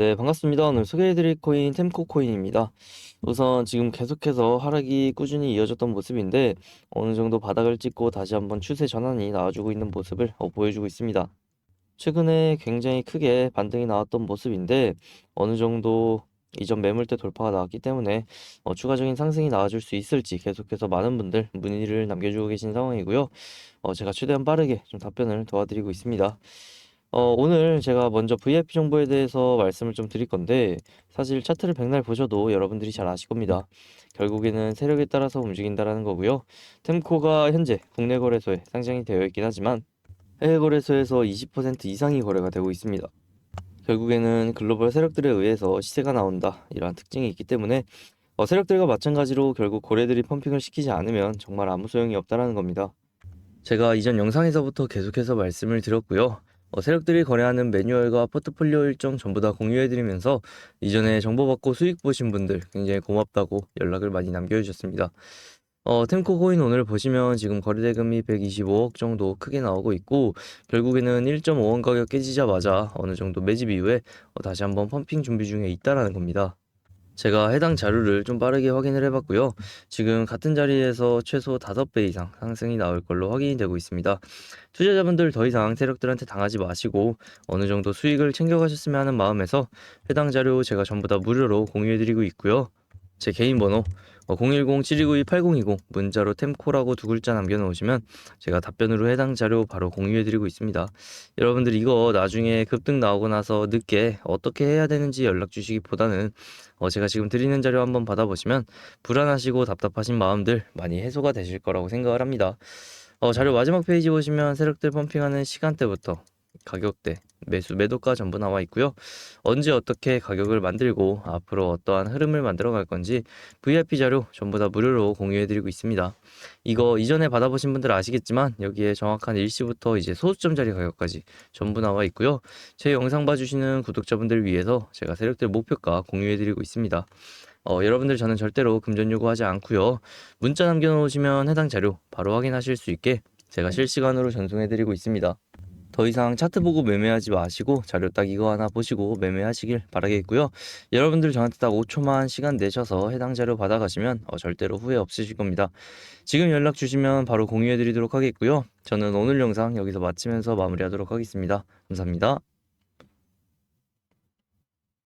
네, 반갑습니다. 오늘 소개해드릴 코인 템코 코인입니다. 우선 지금 계속해서 하락이 꾸준히 이어졌던 모습인데 어느 정도 바닥을 찍고 다시 한번 추세 전환이 나와주고 있는 모습을 어, 보여주고 있습니다. 최근에 굉장히 크게 반등이 나왔던 모습인데 어느 정도 이전 매물대 돌파가 나왔기 때문에 어, 추가적인 상승이 나와줄 수 있을지 계속해서 많은 분들 문의를 남겨주고 계신 상황이고요. 어, 제가 최대한 빠르게 좀 답변을 도와드리고 있습니다. 어, 오늘 제가 먼저 VIP 정보에 대해서 말씀을 좀 드릴 건데, 사실 차트를 백날 보셔도 여러분들이 잘 아실 겁니다. 결국에는 세력에 따라서 움직인다라는 거고요. 템코가 현재 국내 거래소에 상장이 되어 있긴 하지만, 해외 거래소에서 20% 이상이 거래가 되고 있습니다. 결국에는 글로벌 세력들에 의해서 시세가 나온다, 이러한 특징이 있기 때문에, 어, 세력들과 마찬가지로 결국 고래들이 펌핑을 시키지 않으면 정말 아무 소용이 없다라는 겁니다. 제가 이전 영상에서부터 계속해서 말씀을 드렸고요. 어, 세력들이 거래하는 매뉴얼과 포트폴리오 일정 전부 다 공유해드리면서 이전에 정보 받고 수익 보신 분들 굉장히 고맙다고 연락을 많이 남겨주셨습니다. 어, 템코 코인 오늘 보시면 지금 거래대금이 125억 정도 크게 나오고 있고 결국에는 1.5원 가격 깨지자마자 어느 정도 매집 이후에 어, 다시 한번 펌핑 준비 중에 있다라는 겁니다. 제가 해당 자료를 좀 빠르게 확인을 해봤고요. 지금 같은 자리에서 최소 5배 이상 상승이 나올 걸로 확인이 되고 있습니다. 투자자분들 더 이상 세력들한테 당하지 마시고 어느 정도 수익을 챙겨가셨으면 하는 마음에서 해당 자료 제가 전부 다 무료로 공유해드리고 있고요. 제 개인 번호 010-7292-8020 문자로 템코라고 두 글자 남겨놓으시면 제가 답변으로 해당 자료 바로 공유해드리고 있습니다. 여러분들 이거 나중에 급등 나오고 나서 늦게 어떻게 해야 되는지 연락 주시기보다는 어, 제가 지금 드리는 자료 한번 받아보시면 불안하시고 답답하신 마음들 많이 해소가 되실 거라고 생각을 합니다. 어, 자료 마지막 페이지 보시면 세력들 펌핑하는 시간대부터 가격대, 매수, 매도가 전부 나와 있고요. 언제 어떻게 가격을 만들고 앞으로 어떠한 흐름을 만들어 갈 건지 VIP 자료 전부 다 무료로 공유해 드리고 있습니다. 이거 이전에 받아보신 분들 아시겠지만 여기에 정확한 일시부터 이제 소수점짜리 가격까지 전부 나와 있고요. 제 영상 봐주시는 구독자분들 위해서 제가 세력들 목표가 공유해 드리고 있습니다. 어, 여러분들 저는 절대로 금전 요구하지 않고요. 문자 남겨놓으시면 해당 자료 바로 확인하실 수 있게 제가 실시간으로 전송해 드리고 있습니다. 더 이상 차트 보고 매매하지 마시고 자료 딱 이거 하나 보시고 매매하시길 바라겠고요. 여러분들 저한테 딱 5초만 시간 내셔서 해당 자료 받아가시면 어, 절대로 후회 없으실 겁니다. 지금 연락 주시면 바로 공유해 드리도록 하겠고요. 저는 오늘 영상 여기서 마치면서 마무리하도록 하겠습니다. 감사합니다.